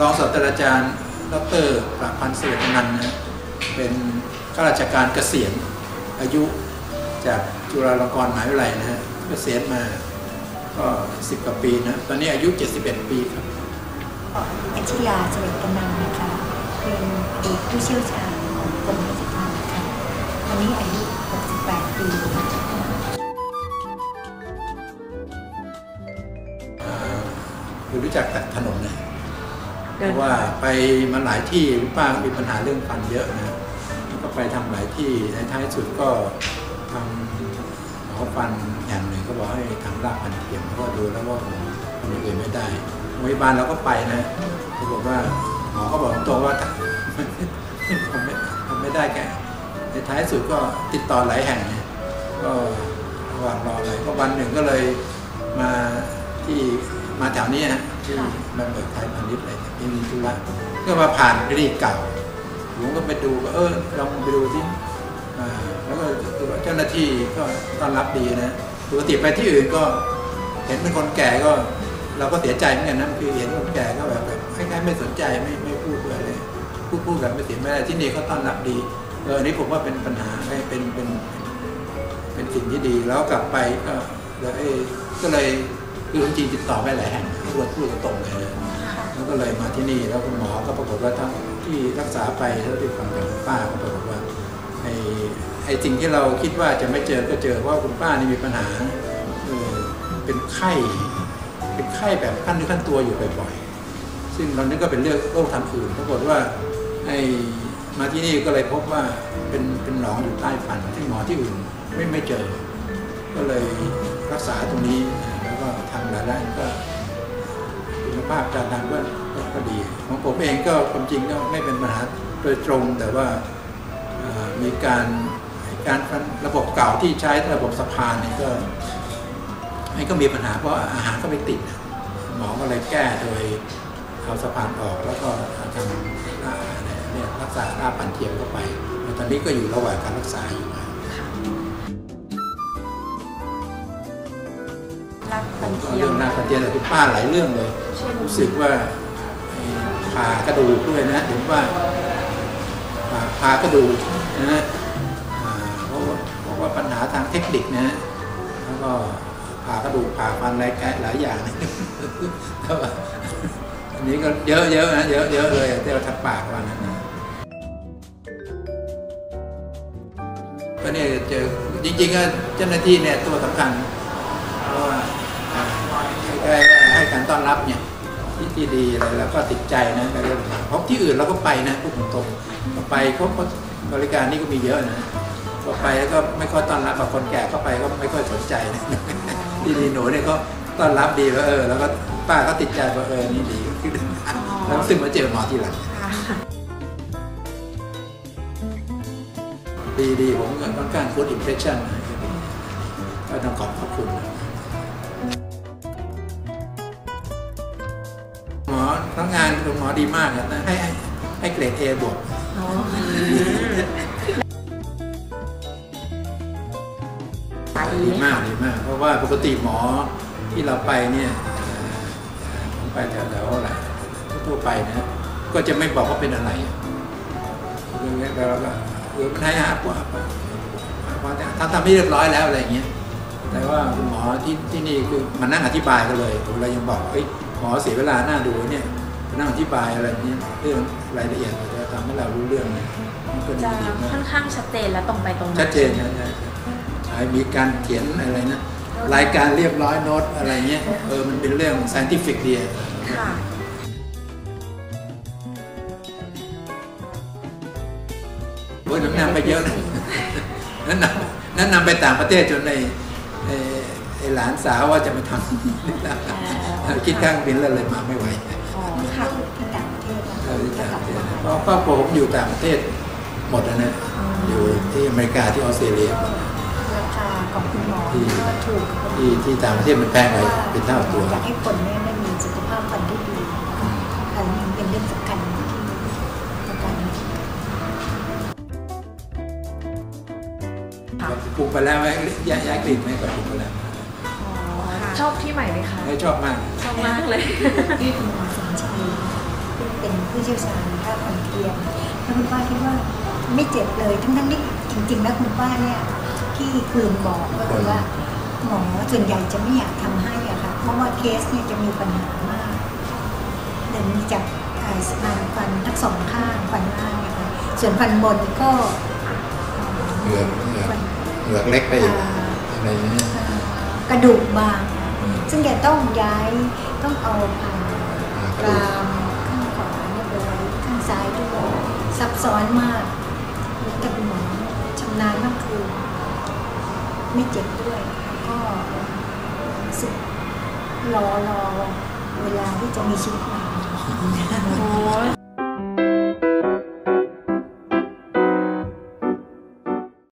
รองศาสตราจารย์ ดรประพันธ์เสวตนันท์นะเป็นข้าราชการเกษียณอายุจากจุฬาลงกรณ์มหาวิทยาลัยนะฮะเกษียณมาก็สิบกว่าปีนะ ตอนนี้อายุ 71 ปีครับอัจฉริยาเฉลิมกำนันนะคะเป็นอดีตผู้เชี่ยวชาญของกรมราชทัณฑ์ค่ะวันนี้อายุ 68 ปีค่ะคือรู้จักตัดถนนนะ เพราะว่าไปมาหลายที่ป้ามีปัญหาเรื่องฟันเยอะนะแล้วก็ไปทำหลายที่ในท้ายสุดก็ทำหมอฟันอย่างหนึ่งก็บอกให้ทำรากฟันเทียมเพราะว่าดูแล้วว่าผมทำอื่นไม่ได้โรงพยาบาลเราก็ไปนะปราบอกว่าหมอก็บอกตรงว่าทำไม่ทำไม่ได้แกในท้ายสุดก็ติดต่อหลายแห่งก็ระหว่างรออะไรก็วันหนึ่งก็เลยมาที่ มาแถวนี้ฮะที่มาเบิกไทยพาณิชย์อะไรเนี่ยที่มีธุระก็มาผ่านคลินิกเก่าผมก็ไปดูก็เออลองไปดูที่อ่าแล้วก็คือว่าเจ้าหน้าที่ก็ต้อนรับดีนะปกติไปที่อื่นก็เห็นเป็นคนแก่ก็ เราก็เสียใจเหมือนกันนะคือเห็นคนแก่ก็แบบแบบคล้ายๆไม่สนใจไม่ไม่พูดด้วยเลยพูดพูดแบบไม่เสียไม่ได้ที่นี่เขาต้อนรับดีเอออันนี้ผมว่าเป็นปัญหาไม่เป็นเป็นเป็นสิ่งที่ดีแล้วกลับไปก็เลยก็เลย คือจริงๆติดต่อไปหลายแห่งพูดพูดตรงๆเลยนะแล้วก็เลยมาที่นี่แล้วคุณหมอก็ปรากฏว่าทั้งที่รักษาไปแล้วที่ฟังจากคุณป้าก็ปรากฏว่าไอ้ไอ้สิ่งที่เราคิดว่าจะไม่เจอก็เจอเพราะว่าคุณป้านี่มีปัญหาเออเป็นไข้ เป็นไข้แบบขั้นเนื้อขั้นตัวอยู่บ่อยๆ ซึ่งเรานี่ก็เป็นเรื่องโรคทางอื่นปรากฏว่าไอ้มาที่นี่ก็เลยพบว่าเป็นเป็นหนองอยู่ใต้ฟันที่งหมอที่อื่นไม่ไม่เจอ ก็เลยรักษาตรงนี้แล้วก็ ทำหลายด้านก็คุณภาพการทำก็ก็ก็ดี ของผมเองก็ความจริงก็ไม่เป็นปัญหาโดยตรงแต่ว่ามีการการระบบเก่าที่ใช้ระบบสะพานนี่ก็มันก็มีปัญหาเพราะอาหารก็ไม่ติด หมอก็เลยแก้โดยเอาสะพานออกแล้วก็ทำหน้าอะไรเนี่ยรักษาหน้าปันเทียมเข้าไป ตอนนี้ก็อยู่ระหว่างการรักษาอยู่ รับรักปันก็เทียเรื่มองหน้าปันเทียมเนี่ยคุณป้าหลายเรื่องเลย เช่นรู้สึกว่าไอ้ผ่ากระดูกด้วยนะเห็นว่าผ่าผ่ากระดูกนะฮะอ่าเพราะว่าเพราะว่าปัญหาทางเทคนิคนะฮะแล้วก็ผ่ากระดูกผ่าฟันอะไรแกหลายอย่าง ก็อันนี้ก็เยอะเยอะนะเยอะเยอะเลยที่เราทับปากว่านั้นนะก็เนี่ยเจอจริงๆก็เจ้าหน้าที่เนี่ยตัวสำคัญ เพราะว่าอ่าให้ให้กา รับเนี่ยที่ที่ดีอะไรแล้วก็ติดใจนะในเรื่องเพราะที่อื่นเราก็ไปนะพูดตรงๆไปเขาบริการนี่ก็มีเยอะนะก็ไปแล้วก็ไม่ค่อยต้อนรับบางคนแก่เข้าไปก็ไม่ค่อยสนใจนะที่ดีหนูเนี่ยก็ต้อนรับดีว่าเออ แล้วก็ป้าก็ติดใจว่าเออนี่ดีขึ้นแล้วซึ่งมาเจอหมอทีหลังดีดีผมก็ค่อนข้าง good impression นะก็ต้องขอบขอบคุณนะ มอทั้งงานคุณหมอดีมากนะให้ให้ให้เกรด A บวกอ๋อขายดีดีมากดีมาก เพราะว่าปกติหมอที่เราไปเนี่ยเอ่อผมไปแถวแถวอะไรทั่วไปนะ ก็จะไม่บอกว่าเป็นอะไรคือเราก็เออมันให้อาปวดทำทำให้เรียบร้อยแล้วอะไรอย่างเงี้ยแต่ว่าคุณหมอที่ที่นี่คือมานั่งอธิบายกันเลยผมเลยยังบอกเอ้ย หมอเสียเวลาหน้าดูเนี่ยมานั่งอธิบายอะไรเนี้ยเรื่องรายละเอียดจะทำให้เรารู้เรื่องเนี่ยมันก็ดีจะดีมาค่อกนข้างชัดเจนและตรงไปตรงมาชัดเจนนะใช่ใช่มีการเขียนอะไรนะรายการเรียบร้อยโน้ตอะไรเงี้ยเออมันเป็นเรื่อง scientific ดีอะค่ะโอ้ยแนะนำไปเยอะเลยแนะนำแนะนำไปต่างประเทศจนในไอ้ไอ้ หลานสาวว่าจะมาทำคิดข้างบินแล้วเลยมาไม่ไหวอ๋อค่ะที่ต่างประเทศนะเออที่ต่างประเทศเพราะครอบครัวผมอยู่ต่างประเทศหมดแล้วนะอยู่ที่อเมริกาที่ออสเตรเลียราคาของคุณหมอก็ถูกกับที่ที่ต่างประเทศมันแพงไปเป็นเท่าตัวอยากให้คนเนี่ยได้มีสุขภาพฟันที่ดีอันนี้เป็นเรื่องสำคัญที่ต้องการค่ะปลูกไปแล้วไหมย้ายย้ายกลิ่นไหมกับปลูกไปแล้วอ๋อ ชอบที่ใหม่ไหมคะไม่ชอบมาก ชอบมากเลยที่คุณหมอสมชัยเป็นเชี่ยวชาญภาคคนเทียมแล้วคุณป้าคิดว่าไม่เจ็บเลยทั้งทั้งๆที่จริงๆแล้วคุณป้าเนี่ยที่คืนบอกก็คือว่าหมอส่วนใหญ่จะไม่อยากทำให้อะค่ะเพราะว่าเคสเนี่ยจะมีปัญหามากเดินจากไอ้สะพานฟันทั้งสองข้างฟันล่างนะคะส่วนฟันบนก็เหงือกเหงือกฟันเหงือกเล็กไปอีกอ่าอะไรอย่างนี้กระดูกบางอืม ซึ่งจะต้องย้ายต้องเอาผ่าอ่ากกรามข้างขวาเนี่ยไปไว้ข้างซ้ายด้วยซับซ้อนมากแต่คุณหมอชำนาญมากคือไม่เจ็บด้วยแล้วก็รู้สึกรอรอเวลาที่จะมีชีวิตใหม่โอ้